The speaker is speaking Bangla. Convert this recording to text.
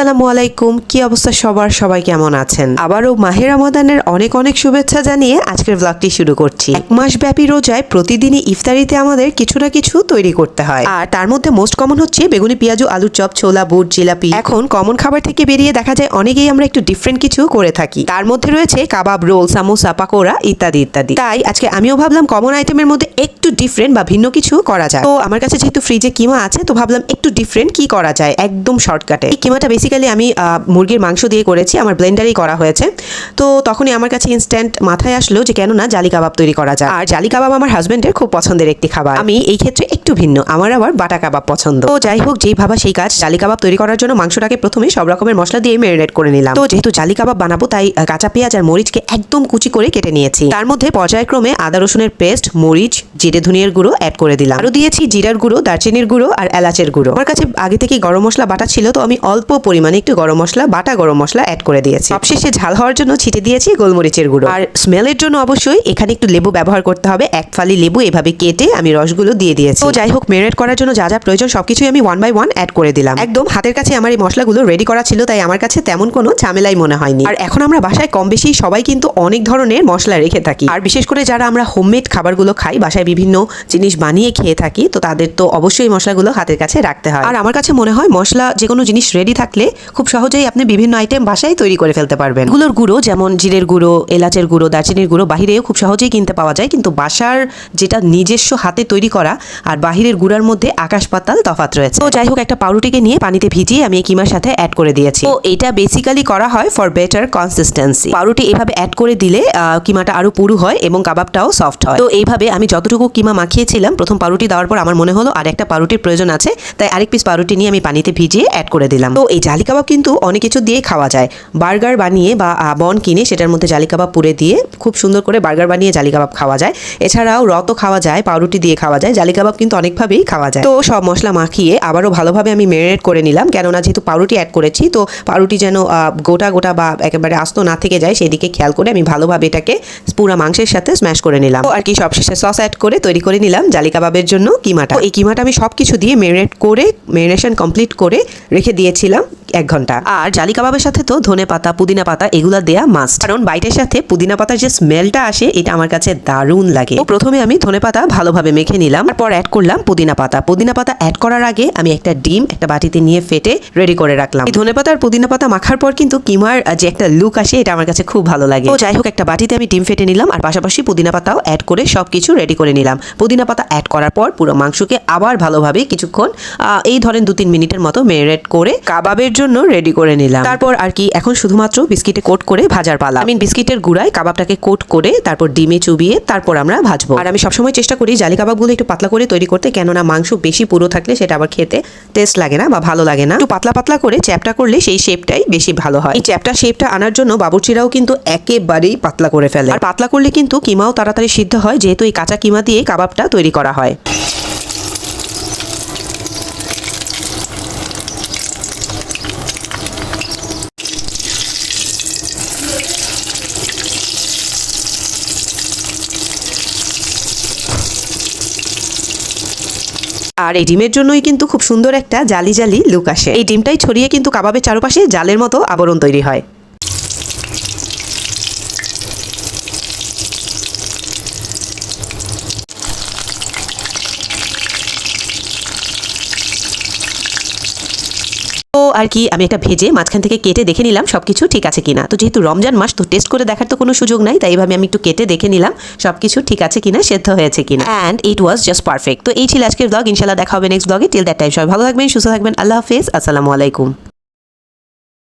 আসসালামু আলাইকুম। কি অবস্থা সবার? সবাই কেমন আছেন? আবারও মাহের রমাদানের অনেক অনেক শুভেচ্ছা জানিয়ে আজকের ব্লগটি শুরু করছি। এক মাস ব্যাপী রোজায় প্রতিদিনই ইফতারিতে আমাদের কিছু না কিছু তৈরি করতে হয়। আর তার মধ্যে মোস্ট কমন হচ্ছে বেগুনি, পেঁয়াজু, আলুর চপ, ছোলা, বুট, জিলাপি। এখন কমন খাবার থেকে বেরিয়ে দেখা যায় অনেকেই আমরা একটু ডিফারেন্ট কিছু করে থাকি। তার মধ্যে রয়েছে কাবাব, রোল, সামোসা, পাকোড়া ইত্যাদি ইত্যাদি। তাই আজকে আমিও ভাবলাম কমন আইটেমের মধ্যে একটু ডিফারেন্ট বা ভিন্ন কিছু করা যায়। তো আমার কাছে যেহেতু ফ্রিজে কিমা আছে, তো ভাবলাম একটু ডিফারেন্ট কি করা যায়? একদম শর্টকাটে এই কিমাটা বেসিক্যালি আমি মুরগির মাংস দিয়ে করেছি, আমার ব্লেন্ডারেই করা হয়েছে। তো তখনই আমার কাছে ইনস্ট্যান্ট মাথায় আসলো যে কেন না জালি কাবাব তৈরি করা যায় আর জালি কাবাব আমার হাজব্যান্ডের খুব পছন্দের একটি খাবার। আমি এই ক্ষেত্রে একটু ভিন্ন, আমার আবার বাটা কাবাব পছন্দ। তো যাই হোক, যেই ভাবা সেই কাজ, জালি কাবাব তৈরি করার জন্য মাংসটাকে প্রথমে সব রকমের মশলা দিয়ে ম্যারিনেট করে নিলাম। তো যেহেতু জালি কাবাব বানাবো, তাই কাঁচা পেঁয়াজ আর মরিচকে একদম কুচি করে কেটে নিয়েছি। তার মধ্যে পর্যায়ক্রমে আদা, রসুনের পেস্ট মরিচ, জিরে, ধনিয়ার গুঁড়ো অ্যাড করে দিলাম। আরও দিয়েছি জিরার গুঁড়ো, দারচিনির গুঁড়ো আর এলাচের গুঁড়ো। আমার কাছে আগে থেকে গরম মশলা বাটা ছিল, তো আমি অল্প পরিমাণে একটু গরম মশলা, বাটা গরম মশলা অ্যাড করে দিয়েছি। সবশেষে ঝাল হওয়ার জন্য ছিটে দিয়েছি গোলমরিচের গুঁড়ো। আর স্মেলের জন্য অবশ্যই এখানে একটু লেবু ব্যবহার করতে হবে। এক ফালি লেবু এভাবে কেটে আমি রসগুলো দিয়ে দিয়েছি। তো যাই হোক মেরিনেট করার জন্য যা যা প্রয়োজন সবকিছুই আমি ওয়ান বাই ওয়ান অ্যাড করে দিলাম। একদম হাতের কাছে আমার এই মশলাগুলো রেডি করা ছিল, তাই আমার কাছে তেমন কোনো ঝামেলাই মনে হয়নি। আর এখন আমরা বাসায় কম বেশি সবাই কিন্তু অনেক ধরনের মশলা রেখে থাকি। আর বিশেষ করে যারা আমরা হোমমেড খাবারগুলো খাই, বাসায় বিভিন্ন জিনিস বানিয়ে খেয়ে থাকি, তো তাদের তো অবশ্যই মশলাগুলো হাতের কাছে রাখতে হয়। আর আমার কাছে মনে হয় মশলা যে কোনো জিনিস রেডি থাকলে খুব সহজেই আপনি বিভিন্ন আইটেম বাসায় তৈরি করে ফেলতে পারবেন। এগুলোর গুঁড়ো যেমন জিরের গুঁড়ো, এলাচের গুঁড়ো, দারচিনির গুঁড়ো বাহিরেও খুব সহজেই কিনতে পাওয়া যায়। কিন্তু বাসার যেটা নিজস্ব হাতে তৈরি করা আর বাহিরের গুঁড়ার মধ্যে আকাশ পাতাল তফাত রয়েছে। তো যাই হোক, একটা পাউরুটিকে নিয়ে পানিতে ভিজিয়ে আমি কিমার সাথে অ্যাড করে দিয়েছি। তো এটা বেসিক্যালি করা হয় ফর বেটার কনসিস্টেন্সি পাউরুটি এভাবে অ্যাড করে দিলে কিমাটা আরও পুরু হয় এবং কাবাবটাও সফট হয়। তো এইভাবে আমি যতটুকু কিমা মাখিয়েছিলাম, প্রথম পাউরুটি দেওয়ার পর আমার মনে হলো আর একটা পাউরুটির প্রয়োজন আছে, তাই আরেক পিস পাউরুটি নিয়ে আমি পানিতে ভিজিয়ে অ্যাড করে দিলাম। তো এই জালি কাবাব কিন্তু অনেক কিছু দিয়ে খাওয়া যায়। বার্গার বানিয়ে বা বন কিনে সেটার মধ্যে জালি কাবাব পুড়ে দিয়ে খুব সুন্দর করে বার্গার বানিয়ে জালি কাবাব খাওয়া যায়। এছাড়াও রত খাওয়া যায়, পাউরুটি দিয়ে খাওয়া যায় জালি কাবাব কিন্তু অনেকভাবেই খাওয়া যায়। তো সব মশলা মাখিয়ে আবারও ভালোভাবে আমি মেরিনেট করে নিলাম, কেননা যেহেতু পাউরুটি অ্যাড করেছি, তো পাউরুটি যেন গোটা গোটা বা, একেবারে আস্ত না থেকে যায়, সেদিকে খেয়াল করে আমি ভালোভাবে এটাকে পুরা মাংসের সাথে স্ম্যাশ করে নিলাম। আর কি সবশেষে সস অ্যাড করে তৈরি করে নিলাম জালি কাবাবের জন্য কিমাটা। এই কিমাটা আমি সব কিছু দিয়ে মেরিনেট করে মেরিনেশন কমপ্লিট করে রেখে দিয়েছিলাম। এক ঘণ্টা। আর জালি কাবাবের সাথে তো ধনে পাতা, পুদিনা পাতা, এগুলা দেয়া মাস্ট কারণ বাইটের সাথে পুদিনা পাতার যে স্মেলটা আসে, এটা আমার কাছে দারুণ লাগে। তো প্রথমে আমি ধনে পাতা ভালোভাবে মেখে নিলাম। তারপর অ্যাড করলাম পুদিনা পাতা। পুদিনা পাতা অ্যাড করার আগে আমি একটা ডিম একটা বাটিতে নিয়ে ফেটে রেডি করে রাখলাম। এই ধনে পাতা আর পুদিনা পাতা মাখার পর কিন্তু কিমার যে একটা লুক আসে, এটা আমার কাছে খুব ভালো লাগে। তো যাই হোক, একটা বাটিতে আমি ডিম ফেটে নিলাম। আর পাশাপাশি পুদিনা পাতাও অ্যাড করে সবকিছু রেডি করে নিলাম। পুদিনা পাতা অ্যাড করার পর পুরো মাংসকে আবার ভালোভাবে কিছুক্ষণ এই ধরেন দু তিন মিনিটের মতো মেরিনেট করে কাবাবের জন্য রেডি করে নিলাম। তারপর আর কি, এখন শুধুমাত্র বিস্কিটে কোট করে ভাজার পালা। আমি বিস্কিটের গুঁড়ায় কাবাবটাকে কোট করে তারপর ডিমে চুবিয়ে তারপর আমরা ভাজবো। আর আমি সবসময় চেষ্টা করি জালি কাবাবগুলো একটু পাতলা করে তৈরি করতে, কেননা মাংস বেশি পুরো থাকলে সেটা আবার খেতে টেস্ট লাগে না বা ভালো লাগে না। একটু পাতলা পাতলা করে চ্যাপটা করলে সেই শেপটাই বেশি ভালো হয়। এই চ্যাপটা শেপটা আনার জন্য বাবুর্চিরাও কিন্তু একেবারেই পাতলা করে ফেলে। আর পাতলা করলে কিন্তু কিমাও তাড়াতাড়ি সিদ্ধ হয়, যেহেতু এই কাঁচা কিমা দিয়ে কাবাবটা তৈরি করা হয়। আর এই ডিমের জন্যই কিন্তু খুব সুন্দর একটা জালি জালি লুক আসে। এই ডিমটাই ছড়িয়ে কিন্তু কাবাবের চারপাশে জালের মতো আবরণ তৈরি হয়। আর কি। আমি একটা ভেজে মাঝখান থেকে কেটে দেখে নিলাম সব কিছু ঠিক আছে কিনা। তো যেহেতু রমজান মাস, তো টেস্ট করে দেখার তো কোনো সুযোগ নাই, তাই এইভাবে আমি একটু কেটে দেখে নিলাম সব কিছু ঠিক আছে কিনা, সেদ্ধ হয়েছে কিনা। And it was just perfect তো এই ছিল আজকের ব্লগ ইনশাল্লাহ দেখা হবে নেক্সট ব্লগে টিল দ্যাট টাইম সবাই ভালো থাকবেন, সুস্থ থাকবেন, আল্লাহ হাফেজ, আসসালামু আলাইকুম।